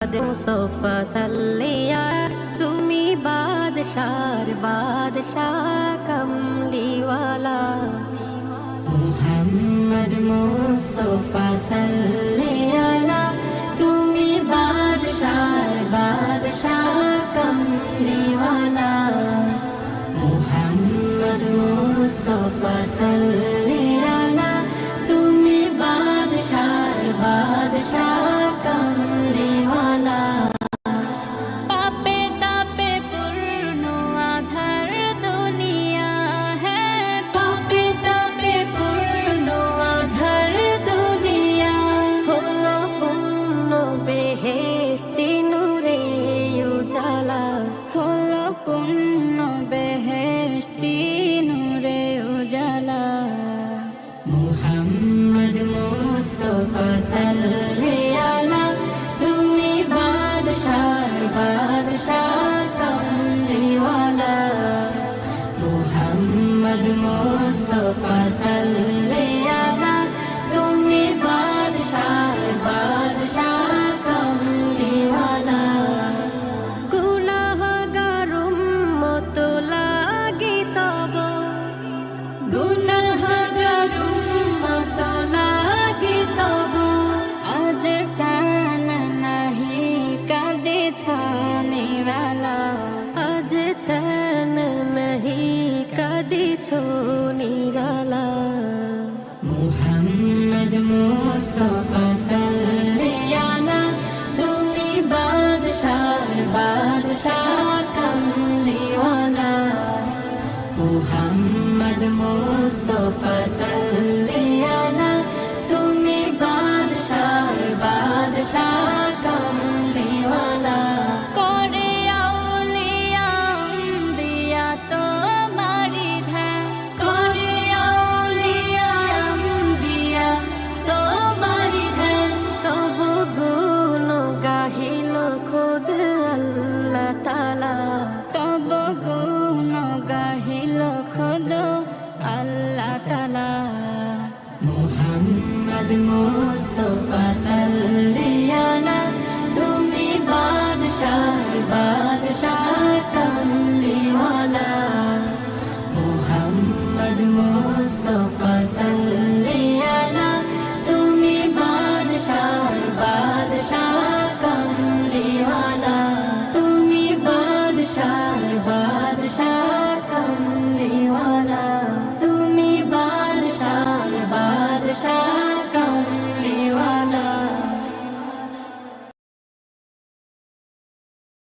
মুস্তফা সাল্লিয়া, তুমি বাদশার বাদশাহ কমলিওয়ালা। মোহাম্মদ মুস্তফা সাল্লিয়ালা, তুমি বাদশার বাদশাহ কমলিওয়ালা। মোহাম্মদ মুস্তফা সাল্লি was গেছো নিরালা। মোহাম্মদ মোস্তফা সাল্লিয়ানা তুমি বাদশাহ বাদশাহ কমলিওয়ালা। মোহাম্মদ মোস্তফা আল্লাহ তালা মোহাম্মদ মোস্তফা